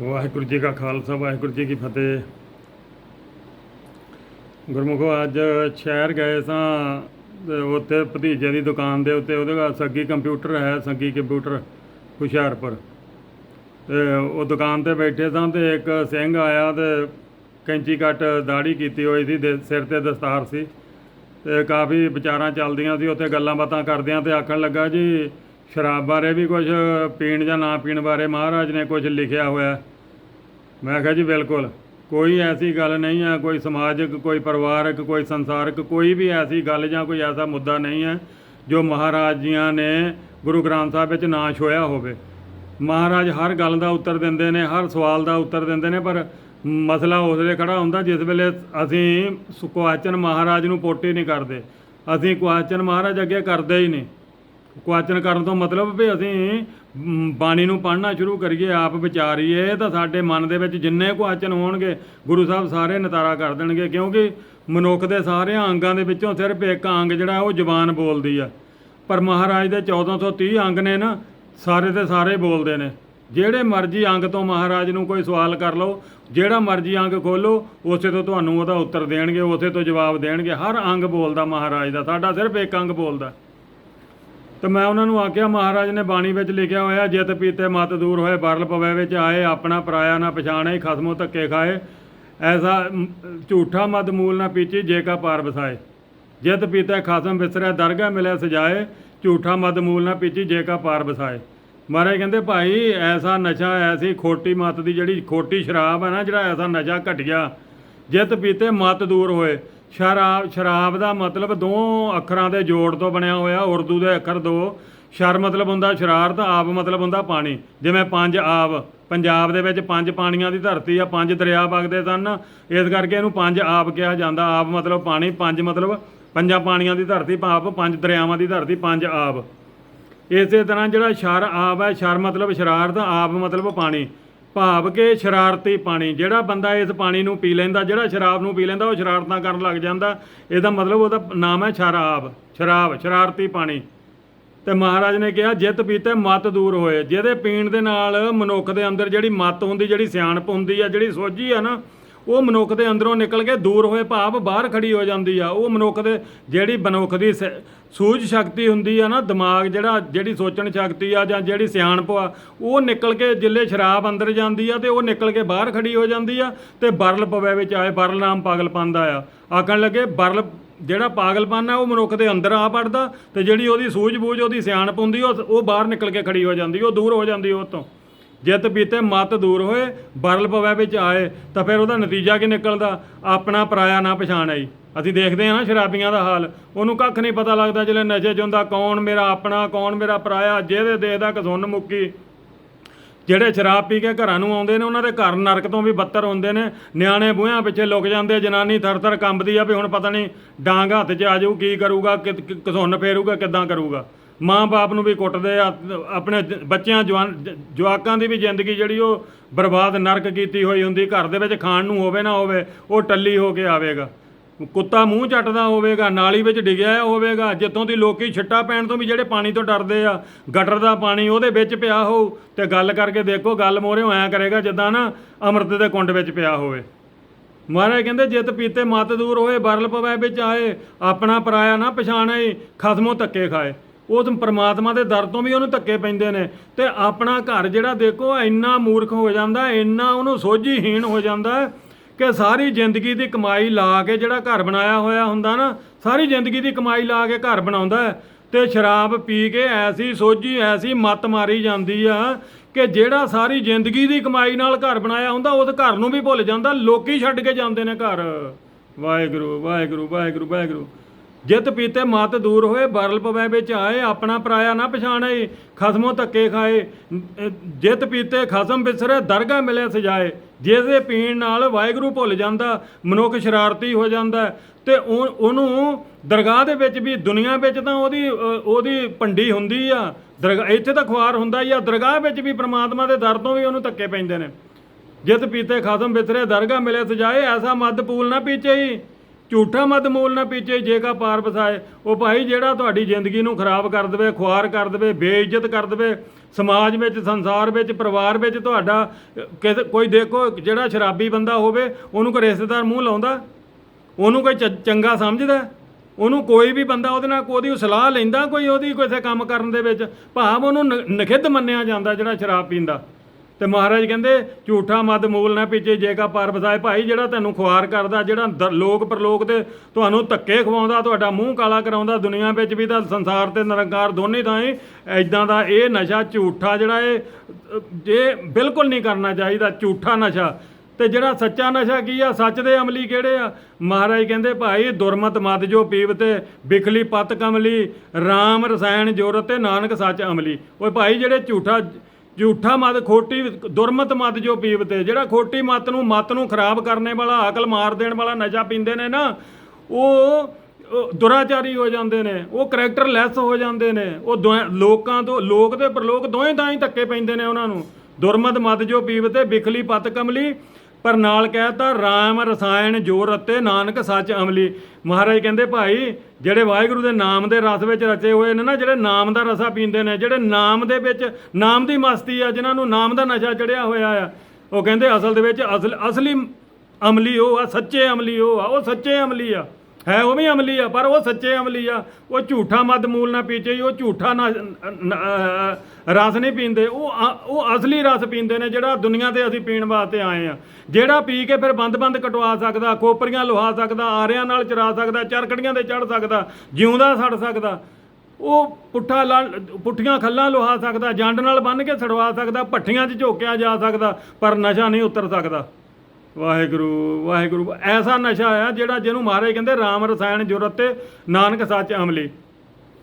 ਵਾਹਿਗੁਰੂ ਜੀ ਕਾ ਖਾਲਸਾ, ਵਾਹਿਗੁਰੂ ਜੀ ਕੀ ਫਤਿਹ। ਗੁਰਮੁਖੋ ਅੱਜ ਸ਼ਹਿਰ ਗਏ ਸਾਂ ਤੇ ਉੱਥੇ ਭਤੀਜੇ ਦੀ ਦੁਕਾਨ ਦੇ ਉੱਤੇ, ਉਹਦੇ ਕੋਲ ਸੱਗੀ ਕੰਪਿਊਟਰ ਹੈ, ਸੱਗੀ ਕੰਪਿਊਟਰ ਹੁਸ਼ਿਆਰਪੁਰ। ਤੇ ਉਹ ਦੁਕਾਨ ਤੇ ਬੈਠੇ ਸਾਂ ਤੇ ਇੱਕ ਸਿੰਘ ਆਇਆ ਤੇ ਕੈਂਚੀ ਕੱਟ ਦਾੜੀ ਕੀਤੀ ਹੋਈ ਸੀ, ਦੇ- ਸਿਰ ਤੇ ਦਸਤਾਰ ਸੀ। ਤੇ ਕਾਫੀ ਵਿਚਾਰਾਂ ਚੱਲਦੀਆਂ ਸੀ, ਉੱਥੇ ਗੱਲਾਂ ਬਾਤਾਂ ਕਰਦਿਆਂ ਤੇ ਆਖਣ ਲੱਗਾ ਜੀ ਸ਼ਰਾਬ ਬਾਰੇ ਵੀ ਕੁਝ ਪੀਣ ਜਾਂ ਨਾ ਪੀਣ ਬਾਰੇ ਮਹਾਰਾਜ ਨੇ ਕੁਝ ਲਿਖਿਆ ਹੋਇਆ। ਮੈਂ ਕਿਹਾ ਜੀ ਬਿਲਕੁਲ, ਕੋਈ ਐਸੀ ਗੱਲ ਨਹੀਂ ਹੈ, ਕੋਈ ਸਮਾਜਿਕ, ਕੋਈ ਪਰਿਵਾਰਕ, ਕੋਈ ਸੰਸਾਰਕ, ਕੋਈ ਵੀ ਐਸੀ ਗੱਲ ਜਾਂ ਕੋਈ ਐਸਾ ਮੁੱਦਾ ਨਹੀਂ ਹੈ, ਜੋ ਮਹਾਰਾਜ ਜੀਆਂ ਨੇ ਗੁਰੂ ਗ੍ਰੰਥ ਸਾਹਿਬ ਵਿੱਚ ਨਾ ਛੋਇਆ ਹੋਵੇ। ਮਹਾਰਾਜ ਹਰ ਗੱਲ ਦਾ ਉੱਤਰ ਦਿੰਦੇ ਨੇ, ਹਰ ਸਵਾਲ ਦਾ ਉੱਤਰ ਦਿੰਦੇ ਨੇ, ਪਰ ਮਸਲਾ ਉਸ ਵੇਲੇ ਖੜਾ ਹੁੰਦਾ ਜਿਸ ਵੇਲੇ ਅਸੀਂ ਕੁਆਚਨ ਮਹਾਰਾਜ ਨੂੰ ਪੋਟੀ ਨਹੀਂ ਕਰਦੇ। ਅਸੀਂ ਕੁਆਚਨ ਮਹਾਰਾਜ ਅੱਗੇ ਕਰਦੇ ਹੀ ਨਹੀਂ। ਕੁਆਚਨ ਕਰਨ ਤੋਂ ਮਤਲਬ ਵੀ ਅਸੀਂ ਬਾਣੀ ਨੂੰ ਪੜ੍ਹਨਾ ਸ਼ੁਰੂ ਕਰੀਏ, ਆਪ ਵਿਚਾਰੀਏ, ਤਾਂ ਸਾਡੇ ਮਨ ਦੇ ਵਿੱਚ ਜਿੰਨੇ ਕੁਆਚਨ ਹੋਣਗੇ, ਗੁਰੂ ਸਾਹਿਬ ਸਾਰੇ ਨਤਾਰਾ ਕਰ ਦੇਣਗੇ, ਕਿਉਂਕਿ ਮਨੁੱਖ ਦੇ ਸਾਰੇ ਅੰਗਾਂ ਦੇ ਵਿੱਚੋਂ ਸਿਰਫ ਇੱਕ ਅੰਗ ਜਿਹੜਾ, ਉਹ ਜ਼ੁਬਾਨ ਬੋਲਦੀ ਆ। ਪਰ ਮਹਾਰਾਜ ਦੇ 1430 ਅੰਗ ਨੇ ਨਾ, ਸਾਰੇ ਦੇ ਸਾਰੇ ਬੋਲਦੇ ਨੇ। ਜਿਹੜੇ ਮਰਜ਼ੀ ਅੰਗ ਤੋਂ ਮਹਾਰਾਜ ਨੂੰ ਕੋਈ ਸਵਾਲ ਕਰ ਲਓ, ਜਿਹੜਾ ਮਰਜ਼ੀ ਅੰਗ ਖੋਲੋ ਉਸੇ ਤੋਂ ਤੁਹਾਨੂੰ ਉਹਦਾ ਉੱਤਰ ਦੇਣਗੇ, ਉਸੇ ਤੋਂ ਜਵਾਬ ਦੇਣਗੇ। ਹਰ ਅੰਗ ਬੋਲਦਾ ਮਹਾਰਾਜ ਦਾ, ਸਾਡਾ ਸਿਰਫ ਇੱਕ ਅੰਗ ਬੋਲਦਾ। ਤੇ ਮੈਂ ਉਹਨਾਂ ਨੂੰ ਆਖਿਆ, ਮਹਾਰਾਜ ਨੇ ਬਾਣੀ ਵਿੱਚ ਲਿਖਿਆ ਹੋਇਆ, ਜਿਤ ਪੀਤੇ ਮਤ ਦੂਰ ਹੋਏ ਬਰਲ ਪਵੇ ਵਿੱਚ ਆਏ, ਆਪਣਾ ਪਰਾਇਆ ਨਾ ਪਛਾਣੇ, ਖਸਮੋ ਧੱਕੇ ਖਾਏ। ਐਸਾ ਝੂਠਾ ਮਦ ਮੂਲ ਨਾ ਪੀਚੀ, ਜੇ ਕਾ ਪਾਰ ਵਸਾਏ। ਜਿਤ ਪੀਤੇ ਖਸਮ ਵਿਸਰਿਆ ਦਰਗਾ ਮਿਲਿਆ ਸਜਾਏ। ਝੂਠਾ ਮਦ ਮੂਲ ਨਾ ਪੀਚੀ, ਜੇ ਕਾ ਪਾਰ ਵਸਾਏ। ਮਹਾਰਾਜ ਕਹਿੰਦੇ, ਭਾਈ, ਐਸਾ ਨਸ਼ਾ, ਐਸੀ ਖੋਟੀ ਮਤ ਦੀ ਜਿਹੜੀ ਖੋਟੀ ਸ਼ਰਾਬ ਹੈ ਨਾ, ਜਿਹੜਾ ਐਸਾ ਨਸ਼ਾ ਘਟਿਆ, ਜਿਤ ਪੀਤੇ ਮਤ ਦੂਰ ਹੋਏ ਸ਼ਰਾਬ ਸ਼ਰਾਬ ਦਾ ਮਤਲਬ ਦੋ ਅੱਖਰਾਂ ਦੇ ਜੋੜ ਤੋਂ ਬਣਿਆ ਹੋਇਆ, ਉਰਦੂ ਦੇ ਅੱਖਰ ਦੋ। ਸ਼ਰ ਮਤਲਬ ਹੁੰਦਾ ਸ਼ਰਾਰਤ ਆਬ ਮਤਲਬ ਹੁੰਦਾ ਪਾਣੀ। ਜਿਵੇਂ ਪੰਜ ਆਬ ਪੰਜਾਬ ਦੇ ਵਿੱਚ ਪੰਜ ਪਾਣੀਆਂ ਦੀ ਧਰਤੀ ਆ, ਪੰਜ ਦਰਿਆ ਵਗਦੇ ਸਨ। ਇਸ ਕਰਕੇ ਇਹਨੂੰ ਪੰਜ ਆਬ ਕਿਹਾ ਜਾਂਦਾ। ਆਬ ਮਤਲਬ ਪਾਣੀ, ਪੰਜ ਮਤਲਬ ਪੰਜਾਂ ਪਾਣੀਆਂ ਦੀ ਧਰਤੀ, ਭਾਵ ਪੰਜ ਦਰਿਆਵਾਂ ਦੀ ਧਰਤੀ, ਪੰਜ ਆਬ ਇਸੇ ਤਰ੍ਹਾਂ ਜਿਹੜਾ ਸ਼ਰ ਆਬ ਹੈ, ਸ਼ਰ ਮਤਲਬ ਸ਼ਰਾਰਤ ਆਬ ਮਤਲਬ ਪਾਣੀ। ਭਾਵ ਕਿ ਸ਼ਰਾਰਤੀ ਪਾਣੀ, ਜਿਹੜਾ ਬੰਦਾ ਇਸ ਪਾਣੀ ਨੂੰ ਪੀ ਲੈਂਦਾ, ਜਿਹੜਾ ਸ਼ਰਾਬ ਨੂੰ ਪੀ ਲੈਂਦਾ, ਉਹ ਸ਼ਰਾਰਤਾਂ ਕਰਨ ਲੱਗ ਜਾਂਦਾ। ਇਹਦਾ ਮਤਲਬ ਉਹਦਾ ਨਾਮ ਹੈ ਸ਼ਰਾਬ ਸ਼ਰਾਬ, ਸ਼ਰਾਰਤੀ ਪਾਣੀ। ਤੇ ਮਹਾਰਾਜ ਨੇ ਕਿਹਾ, ਜਿੱਤ ਪੀਤੇ ਮਤ ਦੂਰ ਹੋਏ। ਜਿਹਦੇ ਪੀਣ ਦੇ ਨਾਲ ਮਨੁੱਖ ਦੇ ਅੰਦਰ ਜਿਹੜੀ ਮਤ ਹੁੰਦੀ, ਜਿਹੜੀ ਸਿਆਣਪ ਹੁੰਦੀ ਆ, ਜਿਹੜੀ ਸੋਝੀ ਆ ਨਾ ਉਹ ਮਨੁੱਖ ਦੇ ਅੰਦਰੋਂ ਨਿਕਲ ਕੇ ਦੂਰ ਹੋਏ ਭਾਵ ਬਾਹਰ ਖੜੀ ਹੋ ਜਾਂਦੀ ਆ। ਉਹ ਮਨੁੱਖ ਦੇ ਜਿਹੜੀ ਮਨੁੱਖ ਦੀ ਸ- ਸੂਝ ਸ਼ਕਤੀ ਹੁੰਦੀ ਆ ਨਾ, ਦਿਮਾਗ ਜਿਹੜਾ, ਜਿਹੜੀ ਸੋਚਣ ਸ਼ਕਤੀ ਆ ਜਾਂ ਜਿਹੜੀ ਸਿਆਣਪ ਆ, ਉਹ ਨਿਕਲ ਕੇ ਜਿੱਲੇ ਸ਼ਰਾਬ ਅੰਦਰ ਜਾਂਦੀ ਆ ਤੇ ਉਹ ਨਿਕਲ ਕੇ ਬਾਹਰ ਖੜੀ ਹੋ ਜਾਂਦੀ ਆ ਤੇ ਬਰਲ ਪਵੇ ਵਿੱਚ ਆਏ, ਬਰਲ ਨਾਮ ਪਾਗਲਪਨ ਦਾ ਆ। ਆਖਣ ਲੱਗੇ, ਬਰਲ ਜਿਹੜਾ ਪਾਗਲਪਨ ਆ, ਉਹ ਮਨੁੱਖ ਦੇ ਅੰਦਰ ਆ ਪੜਦਾ ਤੇ ਜਿਹੜੀ ਉਹਦੀ ਸੂਝ-ਬੂਝ, ਉਹਦੀ ਸਿਆਣਪ ਹੁੰਦੀ, ਉਹ ਉਹ ਬਾਹਰ ਨਿਕਲ ਕੇ ਖੜੀ ਹੋ ਜਾਂਦੀ, ਉਹ ਦੂਰ ਹੋ ਜਾਂਦੀ ਉਹ ਤੋਂ। ਜਿੱਤ ਪੀਤੇ ਮਤ ਦੂਰ ਹੋਏ, ਬਰਲ ਪਵੇ ਵਿੱਚ ਆਏ, ਤਾਂ ਫਿਰ ਉਹਦਾ ਨਤੀਜਾ ਕੀ ਨਿਕਲਦਾ? ਆਪਣਾ ਪਰਾਇਆ ਨਾ ਪਛਾਣ ਆਈ। ਅਸੀਂ ਦੇਖਦੇ ਹਾਂ ਨਾ ਸ਼ਰਾਬੀਆਂ ਦਾ ਹਾਲ। ਉਹਨੂੰ ਕੱਖ ਨਹੀਂ ਪਤਾ ਲੱਗਦਾ ਜਿਹੜੇ ਨਸ਼ੇ 'ਚ ਹੁੰਦਾ, ਕੌਣ ਮੇਰਾ ਆਪਣਾ, ਕੌਣ ਮੇਰਾ ਪਰਾਇਆ, ਜਿਹਦੇ ਦੇਖਦਾ ਕਸੁੰਨ ਮੁੱਕੀ। ਜਿਹੜੇ ਸ਼ਰਾਬ ਪੀ ਕੇ ਘਰਾਂ ਨੂੰ ਆਉਂਦੇ ਨੇ, ਉਹਨਾਂ ਦੇ ਘਰ ਨਰਕ ਤੋਂ ਵੀ ਬੱਤਰ ਹੁੰਦੇ ਨੇ। ਨਿਆਣੇ ਬੂਹਿਆਂ ਪਿੱਛੇ ਲੁਕ ਜਾਂਦੇ, ਜਨਾਨੀ ਥਰ-ਥਰ ਕੰਬਦੀ ਆ ਵੀ ਹੁਣ ਪਤਾ ਨਹੀਂ ਡਾਂਗ ਹੱਥ 'ਚ ਆ ਜਾਊ, ਕੀ ਕਰੂਗਾ, ਕਿ, ਕਿ- ਫੇਰੂਗਾ, ਕਿੱਦਾਂ ਕਰੂਗਾ। ਮਾਂ-ਬਾਪ ਨੂੰ ਵੀ ਕੁੱਟਦੇ ਆ, ਆਪਣੇ ਬੱਚਿਆਂ, ਜਵਾਨ ਜਵਾਕਾਂ ਦੀ ਵੀ ਜ਼ਿੰਦਗੀ ਜਿਹੜੀ ਉਹ ਬਰਬਾਦ, ਨਰਕ ਕੀਤੀ ਹੋਈ ਹੁੰਦੀ, ਘਰ ਦੇ ਵਿੱਚ ਖਾਣ ਨੂੰ ਹੋਵੇ ਨਾ ਹੋਵੇ, ਉਹ ਟੱਲੀ ਹੋ ਕੇ ਆਵੇਗਾ। ਕੁੱਤਾ ਮੂੰਹ ਚੱਟਦਾ ਹੋਵੇਗਾ, ਨਾਲੀ ਵਿੱਚ ਡਿੱਗਿਆ ਹੋਵੇਗਾ, ਜਿੱਥੋਂ ਦੀ ਲੋਕੀ ਛਿੱਟਾ ਪੈਣ ਤੋਂ ਵੀ ਜਿਹੜੇ ਪਾਣੀ ਤੋਂ ਡਰਦੇ ਆ, ਗਟਰ ਦਾ ਪਾਣੀ ਉਹਦੇ ਵਿੱਚ ਪਿਆ ਹੋਊ, ਤੇ ਗੱਲ ਕਰਕੇ ਦੇਖੋ, ਗੱਲ ਮੋਰੇ ਐਂ ਕਰੇਗਾ ਜਿੱਦਾਂ ਨਾ ਅੰਮ੍ਰਿਤ ਦੇ ਕੁੰਡ ਵਿੱਚ ਪਿਆ ਹੋਵੇ। ਮਹਾਰਾਜ ਕਹਿੰਦੇ, ਜਿੱਤ ਪੀਤੇ ਮਤ ਦੂਰ ਹੋਏ, ਬਰਲ ਪਵੈ ਵਿੱਚ ਆਏ, ਆਪਣਾ ਪਰਾਇਆ ਨਾ ਪਛਾਣੇ, ਖਸਮੋ ਧੱਕੇ ਖਾਏ। ਉਸ ਪ੍ਰਮਾਤਮਾ ਦੇ ਦਰ ਤੋਂ ਵੀ ਉਹਨੂੰ ਧੱਕੇ ਪੈਂਦੇ ਨੇ। ਤੇ ਆਪਣਾ ਘਰ ਜਿਹੜਾ ਦੇਖੋ, ਇੰਨਾ ਮੂਰਖ ਹੋ ਜਾਂਦਾ, ਇੰਨਾ ਉਹਨੂੰ ਸੋਝੀਹੀਣ ਹੋ ਜਾਂਦਾ ਕਿ ਸਾਰੀ ਜ਼ਿੰਦਗੀ ਦੀ ਕਮਾਈ ਲਾ ਕੇ ਜਿਹੜਾ ਘਰ ਬਣਾਇਆ ਹੋਇਆ ਹੁੰਦਾ ਨਾ, ਸਾਰੀ ਜ਼ਿੰਦਗੀ ਦੀ ਕਮਾਈ ਲਾ ਕੇ ਘਰ ਬਣਾਉਂਦਾ ਹੈ। ਤੇ ਸ਼ਰਾਬ ਪੀ ਕੇ ਐਸੀ ਸੋਝੀ, ਐਸੀ ਮੱਤ ਮਾਰੀ ਜਾਂਦੀ ਆ ਕਿ ਜਿਹੜਾ ਸਾਰੀ ਜ਼ਿੰਦਗੀ ਦੀ ਕਮਾਈ ਨਾਲ ਘਰ ਬਣਾਇਆ ਹੁੰਦਾ, ਉਹ ਤਾਂ ਘਰ ਨੂੰ ਵੀ ਭੁੱਲ ਜਾਂਦਾ, ਲੋਕੀ ਛੱਡ ਕੇ ਜਾਂਦੇ ਨੇ ਘਰ। ਵਾਹਿਗੁਰੂ ਵਾਹਿਗੁਰੂ ਵਾਹਿਗੁਰੂ ਵਾਹਿਗੁਰੂ। ਜਿਤ ਪੀਤੇ ਮਤ ਦੂਰ ਹੋਏ, ਬਰਲ ਪਵੈ ਵਿੱਚ ਆਏ, ਆਪਣਾ ਪਰਾਇਆ ਨਾ ਪਛਾਣੇ, ਖਸਮੋਂ ਧੱਕੇ ਖਾਏ। ਅਹ ਜਿਤ ਪੀਤੇ ਖਸਮ ਵਿਸਰੇ ਦਰਗਾਹ ਮਿਲੇ ਸਜਾਏ। ਜਿਸ ਦੇ ਪੀਣ ਨਾਲ ਵਾਹਿਗੁਰੂ ਭੁੱਲ ਜਾਂਦਾ, ਮਨੁੱਖ ਸ਼ਰਾਰਤੀ ਹੋ ਜਾਂਦਾ। ਹੈ ਤੇ ਉਹ, ਉਹਨੂੰ ਦਰਗਾਹ ਦੇ ਵਿੱਚ ਵੀ, ਦੁਨੀਆ ਵਿੱਚ ਤਾਂ ਉਹਦੀ ਉਹਦੀ ਭੰਡੀ ਹੁੰਦੀ ਆ। ਦਰਗਾਹ, ਇੱਥੇ ਤਾਂ ਖੁਆਰ ਹੁੰਦਾ ਹੀ ਆ। ਦਰਗਾਹ ਵਿੱਚ ਵੀ ਪ੍ਰਮਾਤਮਾ ਦੇ ਦਰ ਤੋਂ ਵੀ ਉਹਨੂੰ ਧੱਕੇ ਪੈਂਦੇ ਨੇ। ਜਿਤ ਪੀਤੇ ਖਸਮ ਵਿਸਰੇ ਦਰਗਾਹ ਮਿਲੇ ਸਜਾਏ, ਐਸਾ ਮਦ ਪੂਲ ਨਾ ਪੀਚੇ ਹੀ। ਝੂਠਾ ਮਦ ਮੂਲ ਨਾ ਪੀਛੇ ਜੇਗਾ ਪਾਰ ਵਸਾਏ ਉਹ ਭਾਈ ਜਿਹੜਾ ਤੁਹਾਡੀ ਜ਼ਿੰਦਗੀ ਨੂੰ ਖਰਾਬ ਕਰ ਦੇਵੇ, ਖੁਆਰ ਕਰ ਦੇਵੇ, ਬੇਇੱਜ਼ਤ ਕਰ ਦੇਵੇ, ਸਮਾਜ ਵਿੱਚ, ਸੰਸਾਰ ਵਿੱਚ, ਪਰਿਵਾਰ ਵਿੱਚ ਤੁਹਾਡਾ, ਕਿਸੇ- ਕੋਈ ਦੇਖੋ, ਜਿਹੜਾ ਸ਼ਰਾਬੀ ਬੰਦਾ ਹੋਵੇ, ਉਹਨੂੰ ਕੋਈ ਰਿਸ਼ਤੇਦਾਰ ਮੂੰਹ ਲਾਉਂਦਾ? ਉਹਨੂੰ ਕੋਈ ਚ- ਚੰਗਾ ਸਮਝਦਾ? ਉਹਨੂੰ ਕੋਈ ਵੀ ਬੰਦਾ ਉਹਦੇ ਨਾਲ ਉਹਦੀ ਸਲਾਹ ਲੈਂਦਾ ਕੋਈ ਉਹਦੀ ਕਿਸੇ ਕੰਮ ਕਰਨ ਦੇ ਵਿੱਚ? ਭਾਵ ਉਹਨੂੰ ਨ- ਨਖਿੱਧ ਮੰਨਿਆ ਜਾਂਦਾ ਜਿਹੜਾ ਸ਼ਰਾਬ ਪੀਂਦਾ। ਤੇ ਮਹਾਰਾਜ ਕਹਿੰਦੇ ਝੂਠਾ ਮਦ ਮੂਲ ਨਾ ਪਿੱਛੇ ਜੇਗਾ ਪਾਰ ਵਸਾਏ ਭਾਈ ਜਿਹੜਾ ਤੈਨੂੰ ਖੁਆਰ ਕਰਦਾ ਜਿਹੜਾ ਦ- ਲੋਕ ਪਰਲੋਕ 'ਤੇ ਤੁਹਾਨੂੰ ਧੱਕੇ ਖਵਾਉਂਦਾ ਤੁਹਾਡਾ ਮੂੰਹ ਕਾਲਾ ਕਰਾਉਂਦਾ ਦੁਨੀਆ ਵਿੱਚ ਵੀ ਤਾਂ ਸੰਸਾਰ ਤੇ ਨਿਰੰਕਾਰ ਦੋਨੇ ਥਾਂ ਐਦਾਂ ਦਾ ਇਹ ਨਸ਼ਾ ਝੂਠਾ ਜਿਹੜਾ ਇਹ ਅ, ਇਹ ਬਿਲਕੁਲ ਨਹੀਂ ਕਰਨਾ ਚਾਹੀਦਾ ਝੂਠਾ ਨਸ਼ਾ। ਤੇ ਜਿਹੜਾ ਸੱਚਾ ਨਸ਼ਾ ਕੀ ਆ? ਸੱਚ ਦੇ ਅਮਲੀ ਕਿਹੜੇ ਆ? ਮਹਾਰਾਜ ਕਹਿੰਦੇ ਭਾਈ ਦੁਰਮਤ ਮਦ ਜੋ ਪੀਵਤੇ ਬਿਖਲੀ ਪਤ ਕਮਲੀ RAM ਰਸਾਇਣ ਜੋਰਤ ਤੇ ਨਾਨਕ ਸੱਚ ਅਮਲੀ। ਓਏ ਭਾਈ ਜਿਹੜੇ ਝੂਠਾ ਝੂਠਾ ਮਦ ਖੋਟੀ ਦੁਰਮਤ ਮਦ ਜੋ ਪੀਵਤੇ ਜਿਹੜਾ ਖੋਟੀ ਮਤ ਨੂੰ ਮਤ ਨੂੰ ਖਰਾਬ ਕਰਨੇ ਵਾਲਾ, ਅਕਲ ਮਾਰ ਦੇਣ ਵਾਲਾ, ਨਸ਼ਾ ਪੀਂਦੇ ਨੇ ਨਾ, ਉਹ ਦੁਰਾਚਾਰੀ ਹੋ ਜਾਂਦੇ ਨੇ, ਉਹ ਕਰੈਕਟਰ ਲੈਸ ਹੋ ਜਾਂਦੇ ਨੇ, ਉਹ ਦੋਵੇਂ- ਲੋਕਾਂ ਤੋਂ, ਲੋਕ ਤੇ ਪਰਲੋਕ ਦੋਵੇਂ ਤਾਂ ਹੀ ਧੱਕੇ ਪੈਂਦੇ ਨੇ ਉਹਨਾਂ ਨੂੰ। ਦੁਰਮਤ ਮਦ ਜੋ ਪੀਵਤੇ ਬਿਖਲੀ ਪਤ ਕਮਲੀ ਪਰ ਨਾਲ ਕਹਿਤਾ RAM ਰਸਾਇਣ, ਜੋਰ ਅਤੇ ਨਾਨਕ ਸੱਚ ਅਮਲੀ। ਮਹਾਰਾਜ ਕਹਿੰਦੇ, ਭਾਈ, ਜਿਹੜੇ ਵਾਹਿਗੁਰੂ ਦੇ ਨਾਮ ਦੇ ਰਸ ਵਿੱਚ ਰਚੇ ਹੋਏ ਨੇ ਨਾ, ਜਿਹੜੇ ਨਾਮ ਦਾ ਰਸਾ ਪੀਂਦੇ ਨੇ, ਜਿਹੜੇ ਨਾਮ ਦੇ ਵਿੱਚ, ਨਾਮ ਦੀ ਮਸਤੀ ਆ, ਜਿਨ੍ਹਾਂ ਨੂੰ ਨਾਮ ਦਾ ਨਸ਼ਾ ਚੜਿਆ ਹੋਇਆ ਆ, ਉਹ ਕਹਿੰਦੇ, ਅਸਲ ਦੇ ਵਿੱਚ ਅਸਲ, ਅਸਲੀ ਅਮਲੀ ਉਹ ਆ, ਸੱਚੇ ਅਮਲੀ ਉਹ ਆ, ਉਹ ਸੱਚੇ ਅਮਲੀ ਆ। ਹੈ ਉਹ ਵੀ ਅਮਲੀ ਆ, ਪਰ ਉਹ ਸੱਚੇ ਅਮਲੀ ਆ। ਉਹ ਝੂਠਾ ਮਦ ਮੂਲ ਨਾ ਪੀਚੇ, ਉਹ ਝੂਠਾ ਨਾ, ਨ- ਰਸ ਨਹੀਂ ਪੀਂਦੇ। ਉਹ ਅ- ਉਹ ਅਸਲੀ ਰਸ ਪੀਂਦੇ ਨੇ ਜਿਹੜਾ ਦੁਨੀਆ ਤੇ ਅਸੀਂ ਪੀਣ ਵਾਸਤੇ ਆਏ ਆ। ਜਿਹੜਾ ਪੀ ਕੇ ਫਿਰ ਬੰਦ-ਬੰਦ ਕਟਵਾ ਸਕਦਾ, ਖੋਪਰੀਆਂ ਲੁਹਾ ਸਕਦਾ, ਆਰਿਆਂ ਨਾਲ ਚਰਾ ਸਕਦਾ, ਚਰਕੜੀਆਂ ਤੇ ਚੜ ਸਕਦਾ, ਜਿਉਂਦਾ ਸੜ ਸਕਦਾ। ਉਹ ਪੁੱਠਾ ਲਾ- ਪੁੱਠੀਆਂ ਖੱਲਾਂ ਲੁਹਾ ਸਕਦਾ, ਜੰਡ ਨਾਲ ਬੰਨ ਕੇ ਛੜਵਾ ਸਕਦਾ, ਭੱਠੀਆਂ 'ਚ ਝੋਕਿਆ ਜਾ ਸਕਦਾ, ਪਰ ਨਸ਼ਾ ਨਹੀਂ ਉਤਰ ਸਕਦਾ। ਵਾਹਿਗੁਰੂ ਵਾਹਿਗੁਰੂ। ਐਸਾ ਨਸ਼ਾ ਆ ਜਿਹੜਾ ਜਿਹਨੂੰ ਮਹਾਰਾਜ ਕਹਿੰਦੇ ਰਾਮ ਰਸਾਇਣ ਜੁਰਤ ਤੇ ਨਾਨਕ ਸੱਚ ਅਮਲੀ।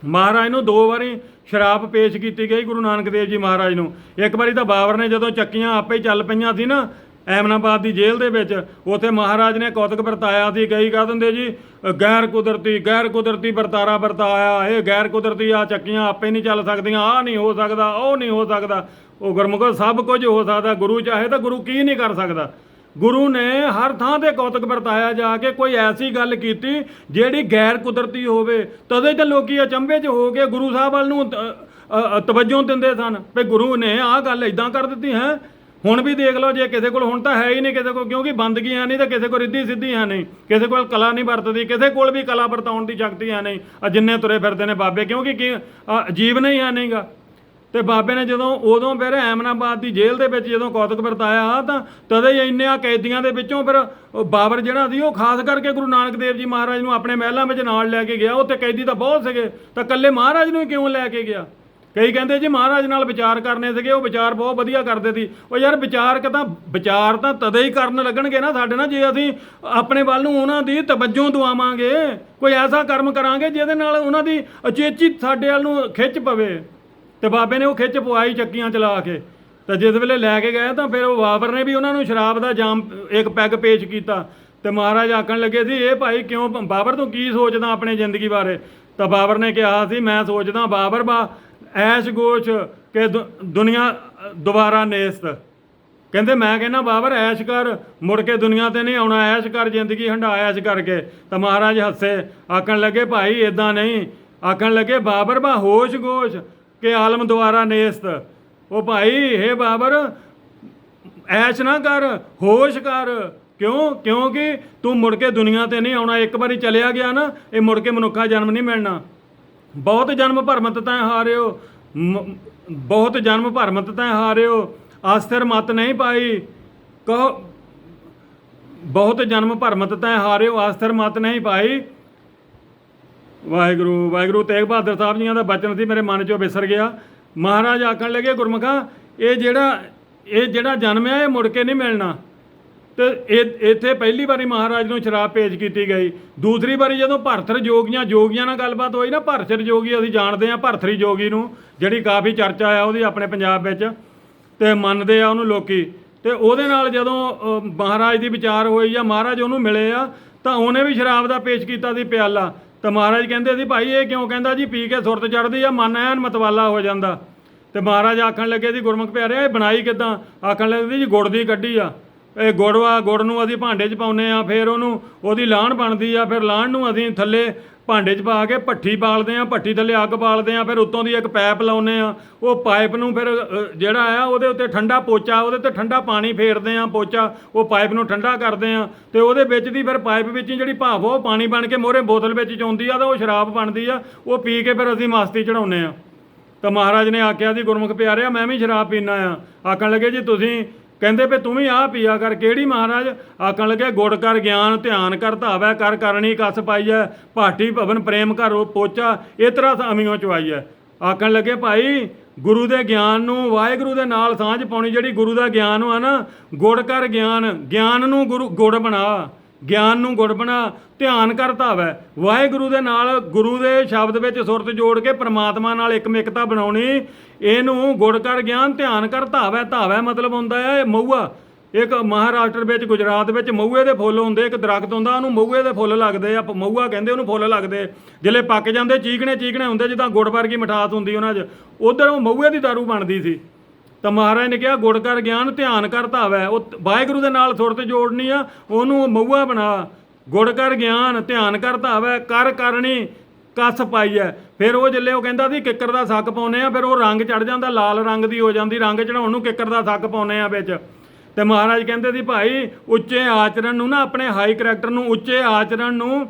ਮਹਾਰਾਜ ਨੂੰ ਦੋ ਵਾਰੀ ਸ਼ਰਾਬ ਪੇਸ਼ ਕੀਤੀ ਗਈ ਗੁਰੂ ਨਾਨਕ ਦੇਵ ਜੀ ਮਹਾਰਾਜ ਨੂੰ। ਇੱਕ ਵਾਰੀ ਤਾਂ ਬਾਬਰ ਨੇ ਜਦੋਂ ਚੱਕੀਆਂ ਆਪੇ ਚੱਲ ਪਈਆਂ ਸੀ ਨਾ, ਐਮਨਾਬਾਦ ਦੀ ਜੇਲ੍ਹ ਦੇ ਵਿੱਚ, ਉੱਥੇ ਮਹਾਰਾਜ ਨੇ ਕੌਤਕ ਵਰਤਾਇਆ ਸੀ ਕਈ ਕਹਿ ਦਿੰਦੇ ਜੀ, ਗੈਰ ਕੁਦਰਤੀ ਗੈਰ ਕੁਦਰਤੀ ਵਰਤਾਰਾ ਵਰਤਾਇਆ, ਇਹ ਗੈਰ ਕੁਦਰਤੀ ਆ ਚੱਕੀਆਂ ਆਪੇ ਨਹੀਂ ਚੱਲ ਸਕਦੀਆਂ ਆ ਨਹੀਂ ਹੋ ਸਕਦਾ, ਉਹ ਨਹੀਂ ਹੋ ਸਕਦਾ। ਉਹ ਗੁਰਮੁਖੋ ਸਭ ਕੁਝ ਹੋ ਸਕਦਾ, ਗੁਰੂ ਚਾਹੇ ਤਾਂ ਗੁਰੂ ਕੀ ਨਹੀਂ ਕਰ ਸਕਦਾ। ਗੁਰੂ ਨੇ ਹਰ ਥਾਂ ਤੇ ਕੌਤਕ ਵਰਤਾਇਆ ਜਾ ਕੇ ਕੋਈ ਐਸੀ ਗੱਲ ਕੀਤੀ ਜਿਹੜੀ ਗੈਰ ਕੁਦਰਤੀ ਹੋਵੇ। ਤਦੇ ਤਾਂ ਲੋਕੀ ਅਚੰਭੇ 'ਚ ਹੋ ਕੇ ਗੁਰੂ ਸਾਹਿਬ ਵੱਲ ਨੂੰ ਤਵੱਜੋ ਦਿੰਦੇ ਸਨ ਵੀ ਗੁਰੂ ਨੇ ਆਹ ਗੱਲ ਇਦਾਂ ਕਰ ਦਿੱਤੀ ਹੈ? ਹੁਣ ਵੀ ਦੇਖ ਲਓ ਜੇ ਕਿਸੇ ਕੋਲ ਹੁਣ ਤਾਂ ਹੈ ਹੀ ਨਹੀਂ ਕਿਸੇ ਕੋਲ ਕਿਉਂਕਿ ਬੰਦਗੀਆਂ ਨਹੀਂ ਤਾਂ ਕਿਸੇ ਕੋਲ ਰਿੱਧੀ ਸਿੱਧੀ ਹੈ ਨਹੀਂ। ਕਿਸੇ ਕੋਲ ਕਲਾ ਨਹੀਂ ਵਰਤਦੀ ਕਿਸੇ ਕੋਲ ਵੀ ਕਲਾ ਵਰਤਾਉਣ ਦੀ ਸ਼ਕਤੀ ਹੈ ਨਹੀਂ। ਆ ਜਿੰਨੇ ਤੁਰੇ ਫਿਰਦੇ ਨੇ ਬਾਬੇ ਕਿਉਂਕਿ ਕੀ ਆ, ਜੀਵਨ ਹੀ ਹੈ ਨਹੀਂਗਾ ਤੇ ਬਾਬੇ ਨੇ ਜਦੋਂ ਉਦੋਂ ਫਿਰ ਐਮਨਾਬਾਦ ਦੀ ਜੇਲ੍ਹ ਦੇ ਵਿੱਚ ਜਦੋਂ ਕੌਤਕ ਵਰਤਾਇਆ ਤਾਂ ਤਦੇ ਹੀ ਇੰਨਿਆਂ ਕੈਦੀਆਂ ਦੇ ਵਿੱਚੋਂ ਫਿਰ ਬਾਬਰ ਜਿਹੜਾ ਸੀ ਉਹ ਖਾਸ ਕਰਕੇ ਗੁਰੂ ਨਾਨਕ ਦੇਵ ਜੀ ਮਹਾਰਾਜ ਨੂੰ ਆਪਣੇ ਮਹਿਲਾਂ ਵਿੱਚ ਨਾਲ ਲੈ ਕੇ ਗਿਆ। ਉੱਥੇ ਕੈਦੀ ਤਾਂ ਬਹੁਤ ਸੀਗੇ। ਤਾਂ ਇਕੱਲੇ ਮਹਾਰਾਜ ਨੂੰ ਕਿਉਂ ਲੈ ਕੇ ਗਿਆ? ਕਈ ਕਹਿੰਦੇ ਜੀ ਮਹਾਰਾਜ ਨਾਲ ਵਿਚਾਰ ਕਰਨੇ ਸੀਗੇ, ਉਹ ਵਿਚਾਰ ਬਹੁਤ ਵਧੀਆ ਕਰਦੇ ਸੀ। ਉਹ ਯਾਰ ਵਿਚਾਰ ਤਾਂ ਵਿਚਾਰ ਤਾਂ ਤਦੇ ਹੀ ਕਰਨ ਲੱਗਣਗੇ ਨਾ ਸਾਡੇ ਨਾਲ, ਜੇ ਅਸੀਂ ਆਪਣੇ ਵੱਲ ਨੂੰ ਉਹਨਾਂ ਦੀ ਤਵੱਜੋ ਦਵਾਵਾਂਗੇ, ਕੋਈ ਐਸਾ ਕਰਮ ਕਰਾਂਗੇ ਜਿਹਦੇ ਨਾਲ ਉਹਨਾਂ ਦੀ ਅਚੇਚੀ ਸਾਡੇ ਵੱਲ ਨੂੰ ਖਿੱਚ ਪਵੇ। ਤੇ ਬਾਬੇ ਨੇ ਉਹ ਖਿੱਚ ਪਵਾਈ ਚੱਕੀਆਂ ਚਲਾ ਕੇ। ਤਾਂ ਜਿਸ ਵੇਲੇ ਲੈ ਕੇ ਗਏ ਤਾਂ ਫਿਰ ਉਹ ਬਾਬਰ ਨੇ ਵੀ ਉਹਨਾਂ ਨੂੰ ਸ਼ਰਾਬ ਦਾ ਜਾਮ, ਇੱਕ ਪੈਗ ਪੇਸ਼ ਕੀਤਾ। ਤੇ ਮਹਾਰਾਜ ਆਖਣ ਲੱਗੇ ਸੀ ਇਹ ਭਾਈ ਕਿਉਂ ਬਾਬਰ ਤੂੰ ਕੀ ਸੋਚਦਾ ਆਪਣੇ ਜ਼ਿੰਦਗੀ ਬਾਰੇ? ਤਾਂ ਬਾਬਰ ਨੇ ਕਿਹਾ ਸੀ, ਮੈਂ ਸੋਚਦਾ ਬਾਬਰ ਬਾ, ਐਸ਼ ਗੋਸ਼ ਕਿ ਦੁ- ਦੁਨੀਆ, ਦੁਬਾਰਾ ਨੇਸਤ। ਕਹਿੰਦੇ, ਮੈਂ ਕਹਿੰਦਾ, ਬਾਬਰ, ਐਸ਼ ਕਰ, ਮੁੜ ਕੇ ਦੁਨੀਆ ਤੇ ਨਹੀਂ ਆਉਣਾ, ਐਸ਼ ਕਰ, ਜ਼ਿੰਦਗੀ ਹੰਡਾ ਐਸ਼ ਕਰਕੇ। ਤਾਂ ਮਹਾਰਾਜ ਹੱਸੇ, ਆਖਣ ਲੱਗੇ, ਭਾਈ ਇਦਾਂ ਨਹੀਂ। ਆਖਣ ਲੱਗੇ, ਬਾਬਰ ਬਾ, ਹੋਸ਼ ਗੋਸ਼ ਕਿ ਆਲਮ ਦੁਆਰਾ ਨੇਸਤ। ਉਹ ਭਾਈ, ਹੇ ਬਾਬਰ, ਐਸ਼ ਨਾ ਕਰ, ਹੋਸ਼ ਕਰ। ਕਿਉਂ? ਕਿਉਂਕਿ ਤੂੰ ਮੁੜ ਕੇ ਦੁਨੀਆ ਤੇ ਨਹੀਂ ਆਉਣਾ। ਇੱਕ ਵਾਰੀ ਚਲਿਆ ਗਿਆ ਨਾ, ਇਹ ਮੁੜ ਕੇ ਮਨੁੱਖਾ ਜਨਮ ਨਹੀਂ ਮਿਲਣਾ। ਬਹੁਤ ਜਨਮ ਭਰਮਤ ਤੈ ਹਾਰਿਓ। ਮ- ਬਹੁਤ ਜਨਮ ਭਰਮਤ ਤੈ ਹਾਰਿਓ। ਆਸਥਿਰ ਮਤ ਨਹੀਂ ਪਾਈ। ਕਹੋ, ਬਹੁਤ ਜਨਮ ਭਰਮਤ ਤੈ ਹਾਰਿਓ। ਆਸਥਿਰ ਮਤ ਨਹੀਂ ਪਾਈ। ਵਾਹਿਗੁਰੂ ਵਾਹਿਗੁਰੂ ਤੇਗ ਬਹਾਦਰ ਸਾਹਿਬ ਜੀਆਂ ਦਾ ਬਚਨ ਸੀ, ਮੇਰੇ ਮਨ ਚੋਂ ਵਿਸਰ ਗਿਆ। ਮਹਾਰਾਜ ਆਖਣ ਲੱਗੇ, ਗੁਰਮੁਖਾ, ਇਹ ਜਿਹੜਾ ਇਹ ਜਿਹੜਾ ਜਨਮ ਹੈ ਇਹ ਮੁੜ ਕੇ ਨਹੀਂ ਮਿਲਣਾ। ਤੇ ਇਹ, ਇੱਥੇ ਪਹਿਲੀ ਵਾਰੀ ਮਹਾਰਾਜ ਨੂੰ ਸ਼ਰਾਬ ਪੇਸ਼ ਕੀਤੀ ਗਈ। ਦੂਸਰੀ ਵਾਰੀ ਜਦੋਂ ਭਰਥਰ ਜੋਗੀਆਂ ਜੋਗੀਆਂ ਨਾਲ ਗੱਲਬਾਤ ਹੋਈ ਨਾ, ਭਰਥਰ ਜੋਗੀ ਅਸੀਂ ਜਾਣਦੇ ਹਾਂ, ਭਰਥਰੀ ਜੋਗੀ ਨੂੰ, ਜਿਹੜੀ ਕਾਫੀ ਚਰਚਾ ਆ ਉਹਦੀ ਆਪਣੇ ਪੰਜਾਬ ਵਿੱਚ, ਤੇ ਮੰਨਦੇ ਆ ਉਹਨੂੰ ਲੋਕੀ। ਤੇ ਉਹਦੇ ਨਾਲ ਜਦੋਂ ਮਹਾਰਾਜ ਦੀ ਵਿਚਾਰ ਹੋਈ ਜਾਂ ਮਹਾਰਾਜ ਉਹਨੂੰ ਮਿਲੇ ਆ, ਤਾਂ ਉਹਨੇ ਵੀ ਸ਼ਰਾਬ ਦਾ ਪੇਸ਼ ਕੀਤਾ ਸੀ ਪਿਆਲਾ। ਤਾਂ ਮਹਾਰਾਜ ਕਹਿੰਦੇ ਸੀ, ਭਾਈ, ਇਹ ਕਿਉਂ ਕਹਿੰਦਾ ਜੀ? ਪੀ ਕੇ ਸੁਰਤ ਚੜਦੀ ਆ, ਮਨ ਐਨ ਮਤਵਾਲਾ ਹੋ ਜਾਂਦਾ। ਤੇ ਮਹਾਰਾਜ ਆਖਣ ਲੱਗੇ ਸੀ, ਗੁਰਮੁਖ ਪਿਆਰੇ ਇਹ ਬਣਾਈ ਕਿਦਾਂ? ਆਖਣ ਲੱਗੇ ਜੀ, ਗੁੜ ਦੀ ਕੱਢੀ ਆ। ਇਹ ਗੁੜਵਾ ਗੁੜ ਨੂੰ ਅਸੀਂ ਭਾਂਡੇ 'ਚ ਪਾਉਨੇ ਆ, ਫਿਰ ਉਹਨੂੰ, ਉਹਦੀ ਲਾਹਣ ਬਣਦੀ ਆ, ਫਿਰ ਲਾਹਣ ਨੂੰ ਅਸੀਂ ਥੱਲੇ ਭਾਂਡੇ 'ਚ ਪਾ ਕੇ ਭੱਠੀ ਬਾਲਦੇ ਆ, ਭੱਠੀ ਥੱਲੇ ਅੱਗ ਬਾਲਦੇ ਆ, ਫਿਰ ਉੱਤੋਂ ਦੀ ਇੱਕ ਪਾਈਪ ਲਾਉਨੇ ਆ, ਉਹ ਪਾਈਪ ਨੂੰ ਫਿਰ ਜਿਹੜਾ ਆ ਉਹਦੇ ਉੱਤੇ ਠੰਡਾ ਪੋਚਾ, ਉਹਦੇ ਤੇ ਠੰਡਾ ਪਾਣੀ ਫੇਰਦੇ ਆ ਪੋਚਾ, ਉਹ ਪਾਈਪ ਨੂੰ ਠੰਡਾ ਕਰਦੇ ਆ ਤੇ ਉਹਦੇ ਵਿੱਚ ਦੀ ਫਿਰ ਪਾਈਪ ਵਿੱਚ ਹੀ ਜਿਹੜੀ ਭਾਫ ਆ, ਉਹ ਪਾਣੀ ਬਣ ਕੇ ਮੋਰੇ ਬੋਤਲ ਵਿੱਚ ਚੋਂਦੀ ਆ ਤਾਂ ਉਹ ਸ਼ਰਾਬ ਬਣਦੀ ਆ, ਉਹ ਪੀ ਕੇ ਫਿਰ ਅਸੀਂ ਮਸਤੀ ਚੜਾਉਨੇ ਆ। ਤਾਂ ਮਹਾਰਾਜ ਨੇ ਆਖਿਆ ਜੀ ਗੁਰਮੁਖ ਪਿਆਰਿਆ, ਮੈਂ ਵੀ ਸ਼ਰਾਬ ਪੀਣਾ ਆ। ਆਖਣ ਲੱਗੇ, ਜੀ ਤੁਸੀਂ ਕਹਿੰਦੇ ਵੀ ਤੂੰ ਵੀ ਆਹ ਪੀਆ ਕਰ, ਕਿਹੜੀ ਮਹਾਰਾਜ? ਆਖਣ ਲੱਗੇ, ਗੁੜ ਕਰ, ਗਿਆਨ, ਧਿਆਨ ਕਰ, ਧਾਵੈ ਕਰ, ਕਰਨੀ ਕਸ ਪਾਈਐ, ਭਾਟੀ ਭਵਨ ਪ੍ਰੇਮ ਘਰ ਪੋਚਾ, ਇਹ ਤਰ੍ਹਾਂ ਅਮੀਓ ਚਵਾਈਐ ਆਖਣ ਲੱਗੇ, ਭਾਈ, ਗੁਰੂ ਦੇ ਗਿਆਨ ਨੂੰ ਵਾਹਿਗੁਰੂ ਦੇ ਨਾਲ ਸਾਂਝ ਪਾਉਣੀ ਜਿਹੜੀ ਗੁਰੂ ਦਾ ਗਿਆਨ ਆ ਨਾ, ਗੁੜ ਕਰ ਗਿਆਨ ਗਿਆਨ ਨੂੰ ਗੁਰੂ, ਗੁੜ ਬਣਾ। ਗਿਆਨ ਨੂੰ ਗੁੜ ਬਣਾ, ਧਿਆਨ ਕਰ ਧਾਵੈ। ਵਾਹਿਗੁਰੂ ਦੇ ਨਾਲ ਗੁਰੂ ਦੇ ਸ਼ਬਦ ਵਿੱਚ ਸੁਰਤ ਜੋੜ ਕੇ ਪ੍ਰਮਾਤਮਾ ਨਾਲ ਇਕਮਿਕਤਾ ਬਣਾਉਣੀ, ਇਹਨੂੰ ਗੁੜ ਕਰ ਗਿਆਨ, ਧਿਆਨ ਕਰ ਧਾਵੈ। ਧਾਵੈ ਮਤਲਬ ਹੁੰਦਾ ਹੈ ਇਹ ਮਹੂਆ ਇੱਕ ਮਹਾਰਾਸ਼ਟਰ ਵਿੱਚ, ਗੁਜਰਾਤ ਵਿੱਚ ਮਹੂਏ ਦੇ ਫੁੱਲ ਹੁੰਦੇ, ਇੱਕ ਦਰਖਤ ਹੁੰਦਾ, ਉਹਨੂੰ ਮਹੂਏ ਦੇ ਫੁੱਲ ਲੱਗਦੇ ਆ, ਪ- ਕਹਿੰਦੇ ਉਹਨੂੰ ਫੁੱਲ ਲੱਗਦੇ। ਜਿਹੜੇ ਪੱਕ ਜਾਂਦੇ ਚੀਕਣੇ ਚੀਕਣੇ ਹੁੰਦੇ, ਜਿੱਦਾਂ ਗੁੜ ਵਰਗੀ ਮਿਠਾਸ ਹੁੰਦੀ ਉਹਨਾਂ 'ਚ। ਉਧਰ ਉਹ ਮਹੂਏ ਦੀ ਦਾਰੂ ਬਣਦੀ ਸੀ। ਤਾਂ ਮਹਾਰਾਜ ਨੇ ਕਿਹਾ, ਗੁੜ ਕਰ ਗਿਆਨ, ਧਿਆਨ ਕਰ ਧਾਵੈ। ਉਹ ਵਾਹਿਗੁਰੂ ਦੇ ਨਾਲ ਸੁਰਤ ਜੋੜਨੀ ਆ, ਉਹਨੂੰ ਮਊਆ ਬਣਾ। ਗੁੜ ਕਰ ਗਿਆਨ, ਧਿਆਨ ਕਰ ਧਾਵੈ, ਕਰ ਕਰਨੀ, ਕੱਸ ਪਾਈ ਪਾਈਐ। ਫਿਰ ਉਹ ਜਿੱਲੇ ਉਹ ਕਹਿੰਦਾ ਸੀ, ਕਿੱਕਰ ਦਾ ਸੱਕ ਪਾਉਨੇ ਆ, ਫਿਰ ਉਹ ਰੰਗ ਚੜ ਜਾਂਦਾ, ਲਾਲ ਰੰਗ ਦੀ ਹੋ ਜਾਂਦੀ, ਰੰਗ ਚੜਾਉਣ ਨੂੰ ਕਿੱਕਰ ਦਾ ਸੱਕ ਪਾਉਨੇ ਆ ਵਿੱਚ। ਤੇ ਮਹਾਰਾਜ ਕਹਿੰਦੇ ਸੀ, ਭਾਈ, ਉੱਚੇ ਆਚਰਣ ਨੂੰ ਨਾ ਆਪਣੇ ਹਾਈ ਕਰੈਕਟਰ ਨੂੰ ਉੱਚੇ ਆਚਰਣ ਨੂੰ